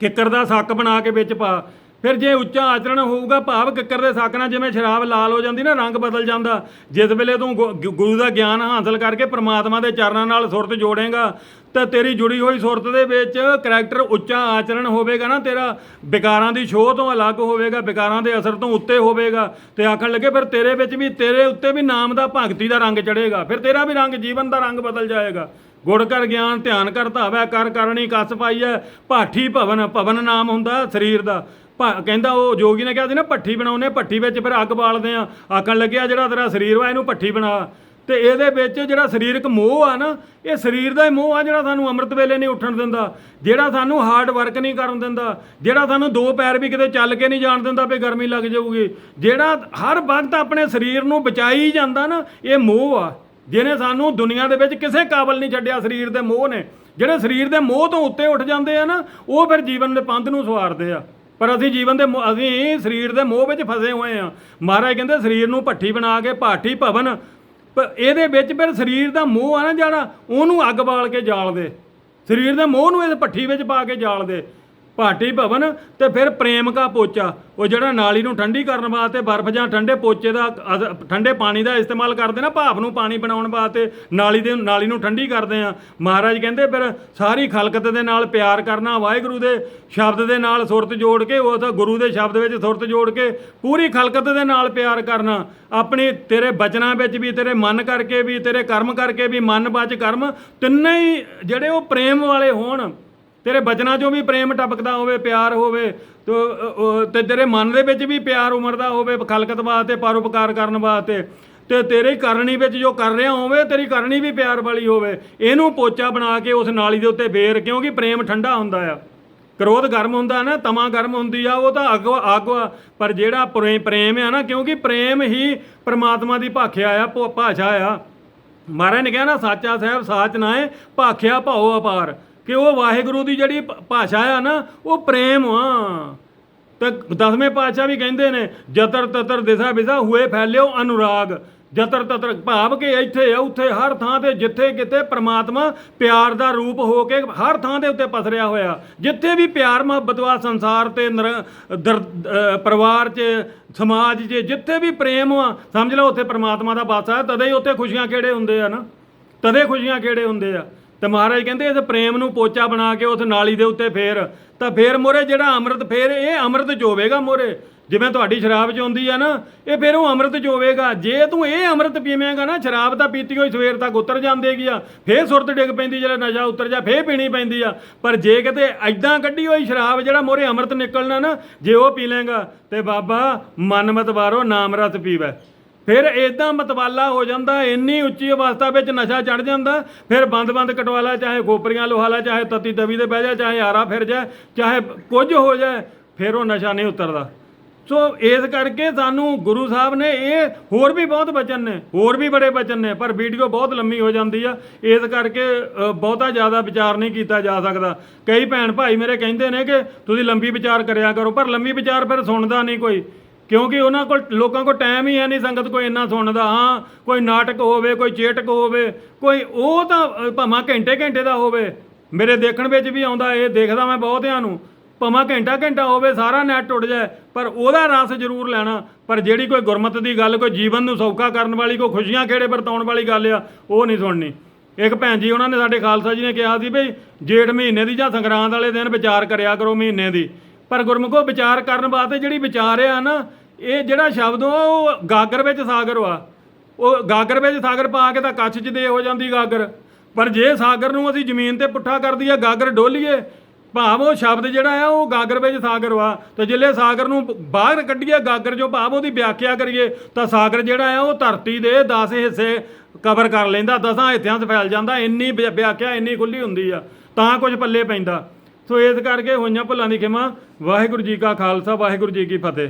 ਕਿੱਕਰ ਦਾ ਸੱਕ ਬਣਾ ਕੇ ਵਿੱਚ ਪਾ। ਫਿਰ ਜੇ ਉੱਚਾ ਆਚਰਣ ਹੋਊਗਾ, ਭਾਵ ਕਿੱਕਰ ਦੇ ਸੱਕ ਨਾਲ ਜਿਵੇਂ ਸ਼ਰਾਬ ਲਾਲ ਹੋ ਜਾਂਦੀ ਨਾ, ਰੰਗ ਬਦਲ ਜਾਂਦਾ। ਜਿਸ ਵੇਲੇ ਤੂੰ ਗੁ- ਗੁਰੂ ਦਾ ਗਿਆਨ ਹਾਸਲ ਕਰਕੇ ਪ੍ਰਮਾਤਮਾ ਦੇ ਚਰਨਾਂ ਨਾਲ ਸੁਰਤ ਜੋੜੇਗਾ, ਤਾਂ ਤੇਰੀ ਜੁੜੀ ਹੋਈ ਸੁਰਤ ਦੇ ਵਿੱਚ ਕਰੈਕਟਰ ਉੱਚਾ ਆਚਰਣ ਹੋਵੇਗਾ ਨਾ, ਤੇਰਾ ਵਿਕਾਰਾਂ ਦੀ ਛੋਹ ਤੋਂ ਅਲੱਗ ਹੋਵੇਗਾ, ਵਿਕਾਰਾਂ ਦੇ ਅਸਰ ਤੋਂ ਉੱਤੇ ਹੋਵੇਗਾ। ਤੇ ਆਖਣ ਲੱਗੇ, ਫਿਰ ਤੇਰੇ ਵਿੱਚ ਵੀ, ਤੇਰੇ ਉੱਤੇ ਵੀ ਨਾਮ ਦਾ ਭਗਤੀ ਦਾ ਰੰਗ ਚੜੇਗਾ ਫਿਰ ਤੇਰਾ ਵੀ ਰੰਗ ਜੀਵਨ ਦਾ ਰੰਗ ਬਦਲ ਜਾਏਗਾ। ਗੁੜ ਕਰ ਗਿਆਨ, ਧਿਆਨ ਕਰ ਧਾਵੈ, ਕਰ ਕਰਨੀ ਕਸ ਪਾਈਐ, ਭਾਠੀ ਭਵਨ ਭਵਨ ਨਾਮ ਹੁੰਦਾ ਸਰੀਰ ਦਾ। ਭਾ- ਕਹਿੰਦਾ ਉਹ ਜੋਗੀ ਨੇ ਕਿਹਾ ਸੀ ਨਾ, ਭੱਠੀ ਬਣਾਉਨੇ ਭੱਠੀ ਵਿੱਚ ਫਿਰ ਅੱਗ ਬਾਲਦੇ ਆ ਆਖਣ ਲੱਗਿਆ ਜਿਹੜਾ ਤੇਰਾ ਸਰੀਰ ਵਾ, ਇਹਨੂੰ ਭੱਠੀ ਬਣਾ। ਤੇ ਇਹਦੇ ਵਿੱਚ ਜਿਹੜਾ ਸਰੀਰਕ ਮੋਹ ਆ ਨਾ, ਇਹ ਸਰੀਰ ਦਾ ਹੀ ਮੋਹ ਆ ਜਿਹੜਾ ਸਾਨੂੰ ਅੰਮ੍ਰਿਤ ਵੇਲੇ ਨਹੀਂ ਉੱਠਣ ਦਿੰਦਾ, ਜਿਹੜਾ ਸਾਨੂੰ ਹਾਰਡ ਵਰਕ ਨਹੀਂ ਕਰਨ ਦਿੰਦਾ, ਜਿਹੜਾ ਸਾਨੂੰ ਦੋ ਪੈਰ ਵੀ ਕਿਤੇ ਚੱਲ ਕੇ ਨਹੀਂ ਜਾਣ ਦਿੰਦਾ ਵੀ ਗਰਮੀ ਲੱਗ ਜਾਊਗੀ। ਜਿਹੜਾ ਹਰ ਵਕਤ ਆਪਣੇ ਸਰੀਰ ਨੂੰ ਬਚਾਈ ਜਾਂਦਾ ਨਾ, ਇਹ ਮੋਹ ਆ। ਜਿਹਨੇ ਸਾਨੂੰ ਦੁਨੀਆ ਦੇ ਵਿੱਚ ਕਿਸੇ ਕਾਬਲ ਨਹੀਂ ਛੱਡਿਆ, ਸਰੀਰ ਦੇ ਮੋਹ ਨੇ। ਜਿਹੜੇ ਸਰੀਰ ਦੇ ਮੋਹ ਤੋਂ ਉੱਤੇ ਉੱਠ ਜਾਂਦੇ ਆ ਨਾ, ਉਹ ਫਿਰ ਜੀਵਨ ਦੇ ਪੰਧ ਨੂੰ ਸਵਾਰਦੇ ਆ। ਪਰ ਅਸੀਂ ਜੀਵਨ ਦੇ ਮੋਹ- ਅਸੀਂ ਸਰੀਰ ਦੇ ਮੋਹ ਵਿੱਚ ਫਸੇ ਹੋਏ ਆ ਮਹਾਰਾਜ ਕਹਿੰਦੇ, ਸਰੀਰ ਨੂੰ ਭੱਠੀ ਬਣਾ ਕੇ ਭਾਠੀ ਭਵਨ। ਪ ਇਹਦੇ ਵਿੱਚ ਫਿਰ ਸਰੀਰ ਦਾ ਮੋਹ ਆ ਨਾ ਜਿਹੜਾ, ਉਹਨੂੰ ਅੱਗ ਬਾਲ ਕੇ ਜਾਲ ਦੇ। ਸਰੀਰ ਦੇ ਮੋਹ ਨੂੰ ਇਸ ਭੱਠੀ ਵਿੱਚ ਪਾ ਕੇ ਜਾਲ ਦੇ। ਭਾਟੀ ਭਵਨ ਤੇ ਫਿਰ ਪ੍ਰੇਮ ਕਾ ਪੋਚਾ। ਉਹ ਜਿਹੜਾ ਨਾਲੀ ਨੂੰ ਠੰਡੀ ਕਰਨ ਵਾਸਤੇ ਬਰਫ਼ ਜਾਂ ਠੰਡੇ ਪੋਚੇ ਦਾ ਅਦ- ਠੰਡੇ ਪਾਣੀ ਦਾ ਇਸਤੇਮਾਲ ਕਰਦੇ ਨਾ ਭਾਪ ਨੂੰ ਪਾਣੀ ਬਣਾਉਣ ਵਾਸਤੇ ਨਾਲੀ ਦੇ, ਨਾਲੀ ਨੂੰ ਠੰਡੀ ਕਰਦੇ ਆ। ਮਹਾਰਾਜ ਕਹਿੰਦੇ ਫਿਰ ਸਾਰੀ ਖਲਕਤ ਦੇ ਨਾਲ ਪਿਆਰ ਕਰਨਾ ਵਾਹਿਗੁਰੂ ਦੇ ਸ਼ਬਦ ਦੇ ਨਾਲ ਸੁਰਤ ਜੋੜ ਕੇ, ਉਸ ਗੁਰੂ ਦੇ ਸ਼ਬਦ ਵਿੱਚ ਸੁਰਤ ਜੋੜ ਕੇ ਪੂਰੀ ਖਲਕਤ ਦੇ ਨਾਲ ਪਿਆਰ ਕਰਨਾ। ਆਪਣੀ ਤੇਰੇ ਬਚਨਾਂ ਵਿੱਚ ਵੀ, ਤੇਰੇ ਮਨ ਕਰਕੇ ਵੀ, ਤੇਰੇ ਕਰਮ ਕਰਕੇ ਵੀ ਮਨ ਬਚ ਕਰਮ ਤਿੰਨੇ ਹੀ ਜਿਹੜੇ ਉਹ ਪ੍ਰੇਮ ਵਾਲੇ ਹੋਣ। ਤੇਰੇ ਬਚਨਾਂ 'ਚੋਂ ਵੀ ਪ੍ਰੇਮ ਟਪਕਦਾ ਹੋਵੇ ਪਿਆਰ ਹੋਵੇ ਤੋ ਅ, ਤੇ ਤੇਰੇ ਮਨ ਦੇ ਵਿੱਚ ਵੀ ਪਿਆਰ ਉਮਰਦਾ ਹੋਵੇ ਖਲਕਤ ਵਾਸਤੇ ਪਰਉਪਕਾਰ ਕਰਨ ਵਾਸਤੇ। ਤੇ ਤੇਰੀ ਕਰਨੀ ਵਿੱਚ ਜੋ ਕਰ ਰਿਹਾ ਹੋਵੇ ਤੇਰੀ ਕਰਨੀ ਵੀ ਪਿਆਰ ਵਾਲੀ ਹੋਵੇ। ਇਹਨੂੰ ਪੋਚਾ ਬਣਾ ਕੇ ਉਸ ਨਾਲੀ ਦੇ ਉੱਤੇ ਫੇਰ ਕਿਉਂਕਿ ਪ੍ਰੇਮ ਠੰਡਾ ਹੁੰਦਾ ਆ। ਕ੍ਰੋਧ ਗਰਮ ਹੁੰਦਾ ਨਾ ਤਮਾ ਗਰਮ ਹੁੰਦੀ ਆ ਉਹ ਤਾਂ ਅੱਗ ਅੱਗ ਆ ਪਰ ਜਿਹੜਾ ਪ੍ਰੇ- ਪ੍ਰੇਮ ਆ ਨਾ ਕਿਉਂਕਿ ਪ੍ਰੇਮ ਹੀ ਪ੍ਰਮਾਤਮਾ ਦੀ ਭਾਖਿਆ ਆ ਭੋ- ਭਾਸ਼ਾ ਆ। ਮਹਾਰਾਜ ਨੇ ਕਿਹਾ ਨਾ ਸਾਚਾ ਸਾਹਿਬ ਸਾਚ ਨਾ ਹੈ ਭਾਖਿਆ ਭਾਉ ਅਪਾਰ। ਕਿ ਉਹ ਵਾਹਿਗੁਰੂ ਦੀ ਜਿਹੜੀ ਭਾਸ਼ਾ ਆ ਨਾ, ਉਹ ਪ੍ਰੇਮ ਆ। ਤੇ ਦਸਵੇਂ ਪਾਤਸ਼ਾਹ ਵੀ ਕਹਿੰਦੇ ਨੇ, ਜਤਰ ਤਤਰ ਦਿਸ਼ਾ ਵਿਸ਼ਾ ਹੋਏ ਫੈਲਿਓ ਅਨੁਰਾਗ। ਜਤਰ ਤਤਰ ਭਾਵ ਕਿ ਇੱਥੇ ਆ, ਉੱਥੇ ਹਰ ਥਾਂ ਤੇ ਜਿੱਥੇ ਕਿਤੇ ਪ੍ਰਮਾਤਮਾ ਪਿਆਰ ਦਾ ਰੂਪ ਹੋ ਕੇ ਹਰ ਥਾਂ ਦੇ ਉੱਤੇ ਪਸਰਿਆ ਹੋਇਆ। ਜਿੱਥੇ ਵੀ ਪਿਆਰ, ਮੁਹੱਬਤ ਵਾ, ਸੰਸਾਰ ਤੇ ਨਰ- ਪਰਿਵਾਰ 'ਚ, ਸਮਾਜ 'ਚ, ਜਿੱਥੇ ਵੀ ਪ੍ਰੇਮ ਆ, ਸਮਝ ਲਓ ਉੱਥੇ ਪ੍ਰਮਾਤਮਾ ਦਾ ਵਾਸਾ ਹੈ, ਤਦੇ ਹੀ ਉੱਥੇ ਖੁਸ਼ੀਆਂ ਕਿਹੜੇ ਹੁੰਦੇ ਆ ਨਾ? ਤਦੇ ਖੁਸ਼ੀਆਂ ਕਿਹੜੇ ਹੁੰਦੇ ਆ? ਤੇ ਮਹਾਰਾਜ ਕਹਿੰਦੇ ਇਸ ਪ੍ਰੇਮ ਨੂੰ ਪੋਚਾ ਬਣਾ ਕੇ ਉਸ ਨਾਲੀ ਦੇ ਉੱਤੇ ਫੇਰ, ਤਾਂ ਫੇਰ ਮੋਰੇ ਜਿਹੜਾ ਅੰਮ੍ਰਿਤ, ਫੇਰ ਇਹ ਅੰਮ੍ਰਿਤ ਜੋਵੇਗਾ ਮੋਰੇ? ਜਿਵੇਂ ਤੁਹਾਡੀ ਸ਼ਰਾਬ ਚ ਹੁੰਦੀ ਆ ਨਾ, ਇਹ ਫਿਰ ਉਹ ਅੰਮ੍ਰਿਤ ਜੋਵੇਗਾ। ਜੇ ਤੂੰ ਇਹ ਅੰਮ੍ਰਿਤ ਪੀਵੇਂਗਾ ਨਾ, ਸ਼ਰਾਬ ਤਾਂ ਪੀਤੀ ਹੋਈ ਸਵੇਰ ਤੱਕ ਉਤਰ ਜਾਂਦੇਗੀ ਆ, ਫੇਰ ਸੁਰਤ ਡਿੱਗ ਪੈਂਦੀ, ਜਿਹੜਾ ਨਸ਼ਾ ਉਤਰ ਜਾ, ਫੇਰ ਪੀਣੀ ਪੈਂਦੀ ਆ। ਪਰ ਜੇ ਕਿਤੇ ਐਦਾਂ ਕੱਢੀ ਹੋਈ ਸ਼ਰਾਬ ਜਿਹੜਾ ਮੋਰੇ ਅੰਮ੍ਰਿਤ ਨਿਕਲਣਾ ਨਾ, ਜੇ ਉਹ ਪੀ ਲੇਗਾ ਤੇ ਬਾਬਾ ਮਨਮਤ ਵਾਰੋ, ਨਾਮ ਰਸ ਪੀਵੈ। ਫਿਰ ਇਦਾਂ ਮਤਵਾਲਾ ਹੋ ਜਾਂਦਾ, ਇੰਨੀ ਉੱਚੀ ਅਵਸਥਾ ਵਿੱਚ ਨਸ਼ਾ ਚੜ ਜਾਂਦਾ, ਫਿਰ ਬੰਦ-ਬੰਦ ਕਟਵਾਲਾ ਚਾਹੇ ਖੋਪਰੀਆਂ ਲੋਹਾਲਾ, ਚਾਹੇ ਤਤੀ ਤਵੀ ਤੇ ਬਹਿ ਜਾ, ਚਾਹੇ ਆਰਾ ਫਿਰ ਜਾ, ਚਾਹੇ ਕੁਝ ਹੋ ਜਾਏ ਫਿਰ ਉਹ ਨਸ਼ਾ ਨਹੀਂ ਉਤਰਦਾ। ਸੋ ਇਸ ਕਰਕੇ ਸਾਨੂੰ ਗੁਰੂ ਸਾਹਿਬ ਨੇ ਇਹ ਹੋਰ ਵੀ ਬਹੁਤ ਬਚਨ ਨੇ, ਹੋਰ ਵੀ ਬੜੇ ਬਚਨ ਨੇ, ਪਰ ਵੀਡੀਓ ਬਹੁਤ ਲੰਮੀ ਹੋ ਜਾਂਦੀ ਆ। ਇਸ ਕਰਕੇ ਬਹੁਤਾ ਜ਼ਿਆਦਾ ਵਿਚਾਰ ਨਹੀਂ ਕੀਤਾ ਜਾ ਸਕਦਾ। ਕਈ ਭੈਣ ਭਾਈ ਮੇਰੇ ਕਹਿੰਦੇ ਨੇ ਕਿ ਤੁਸੀਂ ਲੰਬੀ ਵਿਚਾਰ ਕਰਿਆ ਕਰੋ, ਪਰ ਲੰਬੀ ਵਿਚਾਰ ਫਿਰ ਸੁਣਦਾ ਨਹੀਂ ਕੋਈ। ਕਿਉਂਕਿ ਉਹਨਾਂ ਕੋਲ ਲੋਕਾਂ ਕੋਲ ਟਾਈਮ ਹੀ ਹੈ ਨਹੀਂ ਸੰਗਤ ਕੋਈ ਇੰਨਾ ਸੁਣਦਾ ਹਾਂ ਕੋਈ ਨਾਟਕ ਹੋਵੇ ਕੋਈ ਚੇਟਕ ਹੋਵੇ ਕੋਈ ਉਹ ਤਾਂ ਅ, ਭਾਵੇਂ ਘੰਟੇ ਘੰਟੇ ਦਾ ਹੋਵੇ ਮੇਰੇ ਦੇਖਣ ਵਿੱਚ ਵੀ ਆਉਂਦਾ ਇਹ ਦੇਖਦਾ ਮੈਂ ਬਹੁਤਿਆਂ ਨੂੰ ਭਾਵੇਂ ਘੰਟਾ ਘੰਟਾ ਹੋਵੇ ਸਾਰਾ ਨੈਟ ਟੁੱਟ ਜਾਏ ਪਰ ਉਹਦਾ ਰਸ ਜ਼ਰੂਰ ਲੈਣਾ ਪਰ ਜਿਹੜੀ ਕੋਈ ਗੁਰਮਤ ਦੀ ਗੱਲ ਕੋਈ ਜੀਵਨ ਨੂੰ ਸੌਖਾ ਕਰਨ ਵਾਲੀ ਕੋਈ ਖੁਸ਼ੀਆਂ ਖੇੜੇ ਵਰਤਾਉਣ ਵਾਲੀ ਗੱਲ ਆ ਉਹ ਨਹੀਂ ਸੁਣਨੀ। ਇੱਕ ਭੈਣ ਜੀ ਉਹਨਾਂ ਨੇ ਸਾਡੇ ਖਾਲਸਾ ਜੀ ਨੇ ਕਿਹਾ ਸੀ ਵੀ ਜੇਠ ਮਹੀਨੇ ਦੀ ਜਾਂ ਸੰਗਰਾਂਦ ਵਾਲੇ ਦਿਨ ਵਿਚਾਰ ਕਰਿਆ ਕਰੋ ਮਹੀਨੇ ਦੀ ਪਰ ਗੁਰਮੁਖੋ ਵਿਚਾਰ ਕਰਨ ਵਾਸਤੇ ਜਿਹੜੀ ਵਿਚਾਰ ਆ ਨਾ ਇਹ ਜਿਹੜਾ ਸ਼ਬਦ ਆ, ਉਹ ਗਾਗਰ ਵਿੱਚ ਸਾਗਰ ਵਾ। ਉਹ ਗਾਗਰ ਵਿੱਚ ਸਾਗਰ ਪਾ ਕੇ ਤਾਂ ਕੱਛ 'ਚ ਦੇ ਹੋ ਜਾਂਦੀ ਗਾਗਰ। ਪਰ ਜੇ ਸਾਗਰ ਨੂੰ ਅਸੀਂ ਜ਼ਮੀਨ ਤੇ ਪੁੱਠਾ ਕਰ ਦਈਏ, ਗਾਗਰ ਡੋਲੀਏ, ਭਾਵ ਉਹ ਸ਼ਬਦ ਜਿਹੜਾ ਆ, ਉਹ ਗਾਗਰ ਵਿੱਚ ਸਾਗਰ ਵਾ। ਤੇ ਜਿੱਲੇ ਸਾਗਰ ਨੂੰ ਬਾਹਰ ਕੱਢੀਏ, ਗਾਗਰ ਜੋ ਭਾਵ ਉਹਦੀ ਵਿਆਖਿਆ ਕਰੀਏ, ਤਾਂ ਸਾਗਰ ਜਿਹੜਾ ਆ, ਉਹ ਧਰਤੀ ਦੇ 10 ਹਿੱਸੇ ਕਵਰ ਕਰ ਲੈਂਦਾ, ਦਸਾਂ ਹਿੱਸਿਆਂ 'ਚ ਫੈਲ ਜਾਂਦਾ, ਇੰਨੀ ਵਿ- ਵਿਆਖਿਆ ਇੰਨੀ ਖੁੱਲੀ ਹੁੰਦੀ ਆ, ਤਾਂ ਕੁਝ ਪੱਲੇ ਪੈਂਦਾ। ਸੋ ਇਸ ਕਰਕੇ ਹੋਈਆਂ ਭੁੱਲਾਂ ਦੀ ਖਿਮਾ, ਵਾਹਿਗੁਰੂ ਜੀ ਕਾ ਖਾਲਸਾ, ਵਾਹਿਗੁਰੂ ਜੀ ਕੀ ਫਤਿਹ।